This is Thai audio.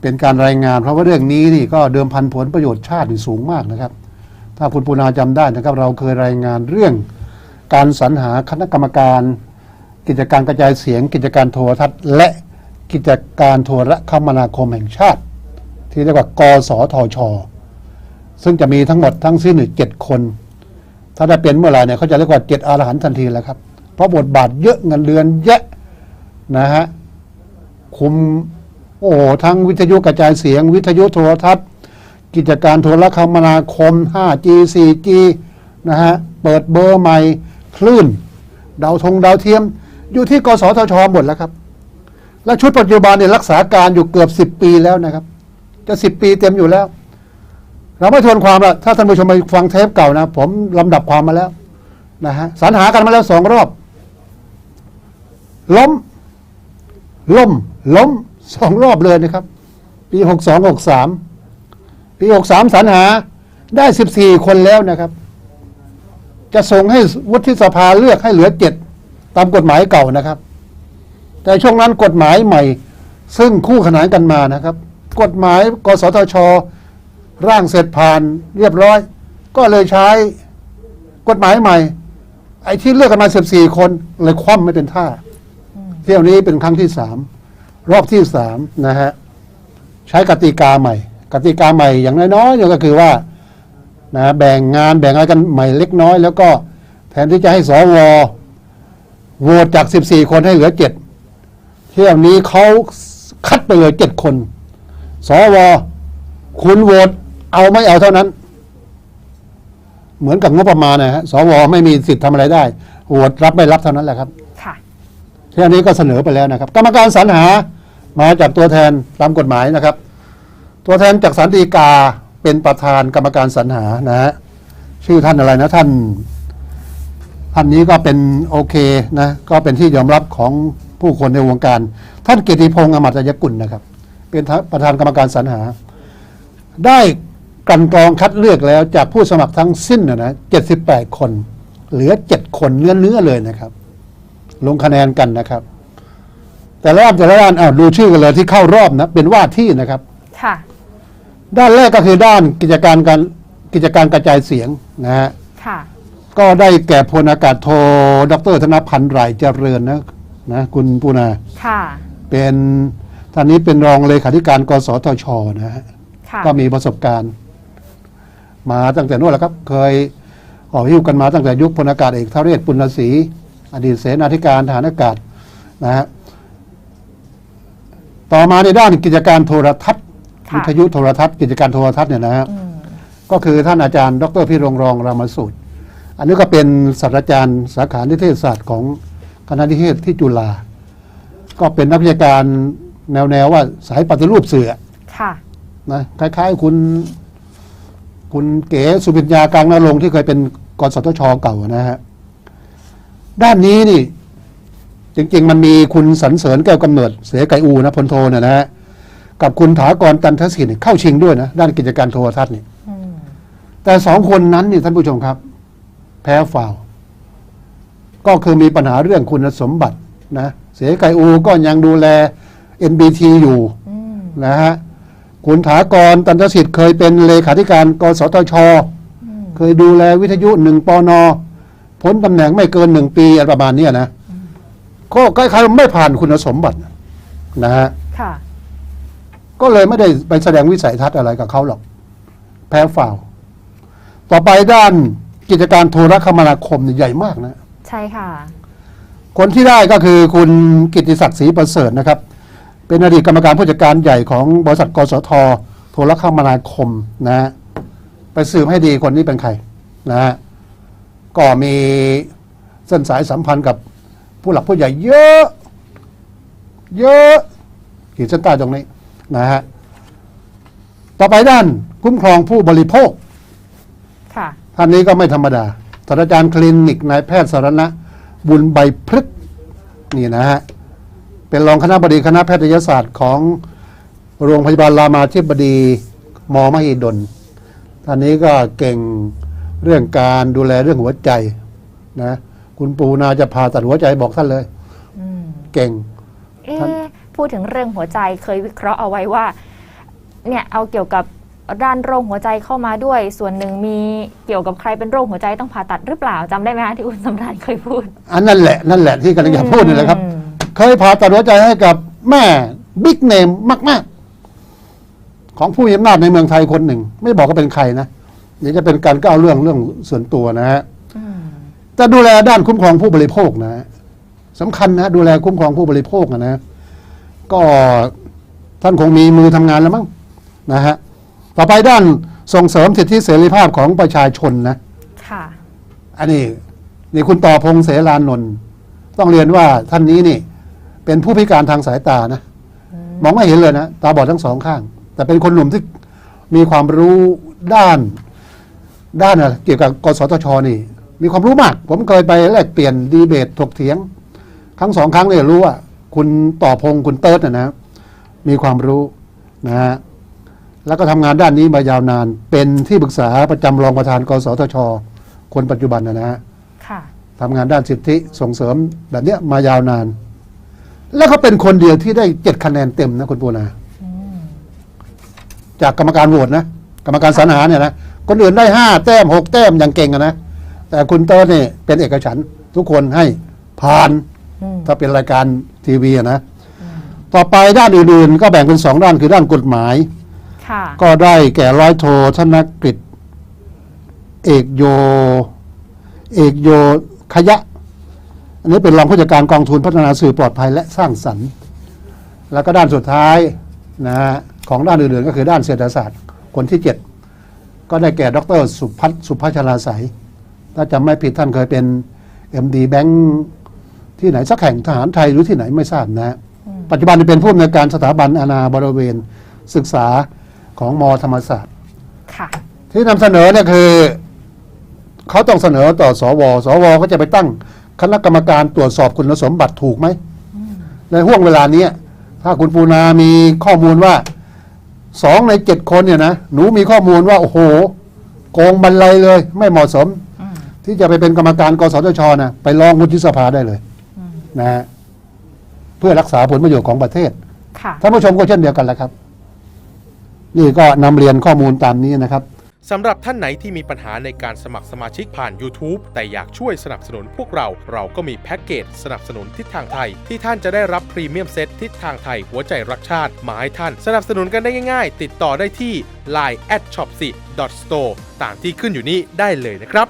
เป็นการรายงาน เพราะว่าเรื่องนี้นี่ก็เดิมพันผลประโยชน์ชาติสูงมากนะครับ ถ้าคุณปูนาจำได้นะครับ เราเคยรายงานเรื่องการสรรหาคณะกรรมการ กิจการกระจายเสียง กิจการโทรทัศน์และกิจการโทรคมนาคมแห่งชาติ ที่เรียกว่ากสทช ซึ่งจะมีทั้งหมดทั้งสิ้นอยู่เจ็ดคน ถ้าได้เป็นเมื่อไหร่เนี่ยเขาจะเรียกว่าเจ็ดอรหันทันทีแล้วครับ เพราะบทบาทเยอะเงินเดือนเยอะนะฮะคุม โอ้โหทั้งวิทยุกระจายเสียง วิทยุโทรทัศน์ กิจการโทรคมนาคม 5G 4G นะฮะ เปิดเบอร์ใหม่ คลื่น ดาวทงดาวเทียม อยู่ที่กสทชหมดแล้วครับ และชุดปัจจุบันเนี่ยรักษาการอยู่เกือบ 10 ปีแล้วนะครับ จะ 10 ปีเต็มอยู่แล้ว เราไม่ทวนความละถ้าท่านผู้ชมไปฟังเทปเก่านะ ผมลำดับความมาแล้วนะฮะสรรหากันมาแล้วสองรอบ ล้มล่มล้ม สองรอบเลยนะครับ ปีหกสองหกสามปีหกสามสรรหาได้สิบสี่คนแล้วนะครับ จะส่งให้วุฒิสภาเลือกให้เหลือเจ็ดตามกฎหมายเก่านะครับ แต่ช่วงนั้นกฎหมายใหม่ ซึ่งคู่ขนานกันมานะครับ กฎหมายกสทช ร่างเสร็จผ่านเรียบร้อย ก็เลยใช้กฎหมายใหม่ ไอ้ที่เลือกกันมาสิบสี่คนเลยคว่ำไม่เป็นท่า เที่ยวนี้เป็นครั้งที่สาม รอบที่สามนะฮะใช้กติกาใหม่ กติกาใหม่อย่างน้อยๆเนี่ยก็คือว่านะแบ่งงานแบ่งอะไรกันใหม่เล็กน้อย แล้วก็แทนที่จะให้สวโหวตจาก 14 คนให้เหลือเจ็ดเที่ยวนี้เขาคัดไปเลยเจ็ดคน สวคุณโหวตเอาไม่เอาเท่านั้น เหมือนกับงบประมาณนะฮะสวไม่มีสิทธิ์ทำอะไรได้โหวตรับไม่รับเท่านั้นแหละครับ ค่ะเที่ยวนี้ก็เสนอไปแล้วนะครับ กรรมการสรรหา มาจากตัวแทนตามกฎหมายนะครับ ตัวแทนจากสันติกาเป็นประธานกรรมการสรรหานะฮะชื่อท่านอะไรนะท่านท่านนี้ก็เป็นโอเคนะก็เป็นที่ยอมรับของผู้คนในวงการ ท่านเกียรติพงษ์อมตยกุลนะครับ เป็นประธานกรรมการสรรหา ได้กันกรองคัดเลือกแล้วจากผู้สมัครทั้งสิ้นนะนะ78คน เหลือ7คนเนื้อเนื้อเลยนะครับ ลงคะแนนกันนะครับ แต่ละด้านแต่ละด้านอ้าวดูชื่อกันเลยที่เข้ารอบนะเป็นว่าที่นะครับ ค่ะ ด้านแรกก็คือด้านกิจการการกิจการกระจายเสียงนะฮะค่ะ ก็ได้แก่พลอากาศโทดรธนพันธ์ไรเจริญนะนะคุณปูนาค่ะ เป็นท่านนี้เป็นรองเลขาธิการกสทชนะฮะค่ะ ก็มีประสบการณ์ มาตั้งแต่โน้นแหละครับ เคยออกหิ้วกันมาตั้งแต่ยุคพลอากาศเอกทเรศปุณศรีอดีตเสนาธิการทหารอากาศนะฮะ ต่อมาในด้านกิจการโทรทัศน์ค่ะ วิทยุโทรทัศน์กิจการโทรทัศน์เนี่ยนะฮะ อืม ก็คือท่านอาจารย์ ดรพิรงรองรามสูตร อันนี้ก็เป็นศาสตราจารย์สาขานิเทศศาสตร์ของคณะนิเทศที่จุฬาก็เป็นนักวิชาการแนวๆว่าสายปฏิรูปสื่อค่ะ นะคล้ายๆคุณ คุณเก๋สุพิญญากลางนรงค์ที่เคยเป็นกสทชเก่านะฮะ ด้านนี้นี่ จริง ๆ มันมีคุณสันเสริญแก้วกำเนิดเสไก่อูนะพลโทเนี่ยนะฮะกับคุณถากรตันทศิษย์เนี่ยเข้าชิงด้วยนะด้านกิจการโทรทัศน์นี่อืมแต่สองคนนั้นนี่ท่านผู้ชมครับ แพ้ฝ่าวก็คือมีปัญหาเรื่องคุณสมบัตินะเสไก่อูก็ยังดูแล NBT อยู่อืมนะฮะคุณถากรตันทศิษย์เคยเป็นเลขาธิการกสทชอืมเคยดูแลวิทยุหนึ่งปอนอพ้นตำแหน่งไม่เกินหนึ่งปีอะไรประมาณเนี้ยนะ ก็คล้ายๆไม่ผ่านคุณสมบัตินะฮะค่ะ ก็เลยไม่ได้ไปแสดงวิสัยทัศน์อะไรกับเขาหรอก แพ้ฝ่าวต่อไปด้านกิจการโทรคมนาคมเนี่ยใหญ่มากนะ ใช่ค่ะ คนที่ได้ก็คือคุณกิตติศักดิ์ศรีประเสริฐนะครับ เป็นอดีตกรรมการผู้จัดการใหญ่ของบริษัทกสทโทรคมนาคมนะฮะไปสืบให้ดีคนนี้เป็นใครนะฮะก็มีเส้นสายสัมพันธ์กับ ผู้หลักผู้ใหญ่เยอะ เยอะขีดเส้นใต้ตรงนี้นะฮะต่อไปด้านคุ้มครองผู้บริโภคค่ะท่านนี้ก็ไม่ธรรมดาศาสตราจารย์คลินิกนายแพทย์สารณะ บุญใบพฤกษ์นี่นะฮะ เป็นรองคณะบดีคณะแพทยศาสตร์ของโรงพยาบาลรามาธิบดีมมหิดลท่านนี้ก็เก่งเรื่องการดูแลเรื่องหัวใจนะ คุณปูนาจะผ่าตัดหัวใจบอกท่านเลย อืมเก่ง เอ๊ท่านะพูดถึงเรื่องหัวใจเคยวิเคราะห์เอาไว้ว่า เนี่ยเอาเกี่ยวกับด้านโรคหัวใจเข้ามาด้วย ส่วนหนึ่งมีเกี่ยวกับใครเป็นโรคหัวใจต้องผ่าตัดหรือเปล่าจำได้ไหมคะที่คุณสำราญเคยพูดอันนั่นแหละนั่นแหละที่กำลังจะพูดนี่แหละครับ อืมเคยผ่าตัดหัวใจให้กับแม่บิ๊กเนมมาก ๆ ของผู้มีอำนาจในเมืองไทยคนหนึ่ง ไม่บอกก็เป็นใครนะเดี๋ยวจะเป็นการก้าวเรื่องเรื่องส่วนตัวนะฮะ อืม แต่ดูแลด้านคุ้มครองผู้บริโภคนะฮะสำคัญนะดูแลคุ้มครองผู้บริโภคนะนะก็ท่านคงมีมือทำงานแล้วมั้งนะฮะต่อไปด้านส่งเสริมสิทธิเสรีภาพของประชาชนนะค่ะอันนี้นี่คุณต่อพงษ์เสรานนท์ต้องเรียนว่าท่านนี้นี่เป็นผู้พิการทางสายตานะมองไม่เห็นเลยนะตาบอดทั้งสองข้าง แต่เป็นคนหนุ่มที่มีความรู้ด้าน ด้านอะไรเกี่ยวกับกสทชนี่ มีความรู้มาก ผมเคยไปแลกเปลี่ยนดีเบตถกเถียง ครั้งสองครั้งเนี่ยรู้ว่า คุณต่อพงษ์คุณเติร์ดนะนะมีความรู้นะฮะแล้วก็ทำงานด้านนี้มายาวนาน เป็นที่ปรึกษาประจำรองประธานกสทช คนปัจจุบันนะนะฮะค่ะทำงานด้านสิทธิส่งเสริมแบบเนี้ยมายาวนาน แล้วเขาเป็นคนเดียวที่ได้เจ็ดคะแนนเต็มนะคุณปูนาอืมจากกรรมการโหวตนะกรรมการสรรหาเนี่ยนะคนอื่นได้ห้าแต้มหกแต้มอย่างเก่งอะนะ แต่คุณเติร์ดนี่เป็นเอกฉันท์ทุกคนให้ผ่าน อืมถ้าเป็นรายการทีวีอะนะ ต่อไปด้านอื่นๆ ก็แบ่งเป็นสองด้านคือด้านกฎหมาย ค่ะ ก็ได้แก่ร้อยโทธนกฤษเอกโย เอกโยขยะ อันนี้เป็นรองผู้จัดการกองทุนพัฒนาสื่อปลอดภัยและสร้างสรรค์ แล้วก็ด้านสุดท้ายนะฮะของด้านอื่นๆ ก็คือด้านเศรษฐศาสตร์คนที่เจ็ดก็ได้แก่ดรสุพัฒน์สุภาชราสาย ถ้าจำไม่ผิดท่านเคยเป็น MD แบงค์ที่ไหนสักแห่งทหารไทยหรือที่ไหนไม่ทราบนะฮะอืมปัจจุบันเป็นผู้อำนวยการสถาบันอาณาบริเวณศึกษาของมธรรมศาสตร์ค่ะที่นำเสนอเนี่ยคือเขาต้องเสนอต่อสว สวก็จะไปตั้งคณะกรรมการตรวจสอบคุณสมบัติถูกไหมในห่วงเวลาเนี้ยถ้าคุณปูนามีข้อมูลว่าสองในเจ็ดคนเนี่ยนะหนูมีข้อมูลว่า โอ้โห โกงบันไลเลย ไม่เหมาะสมอืม ที่จะไปเป็นกรรมการกสทชนะไปร้องวุฒิสภาได้เลยอืมนะฮะเพื่อรักษาผลประโยชน์ของประเทศค่ะท่านผู้ชมก็เช่นเดียวกันแหละครับ นี่ก็นำเรียนข้อมูลตามนี้นะครับสำหรับท่านไหนที่มีปัญหาในการสมัครสมาชิกผ่าน YouTube แต่อยากช่วยสนับสนุนพวกเรา เราก็มีแพ็กเกจสนับสนุนทิศทางไทย ที่ท่านจะได้รับพรีเมียมเซตทิศทางไทย หัวใจรักชาติมาให้ท่าน สนับสนุนกันได้ง่ายๆ ติดต่อได้ที่ line at shop store ตามที่ขึ้นอยู่นี้ได้เลยนะครับ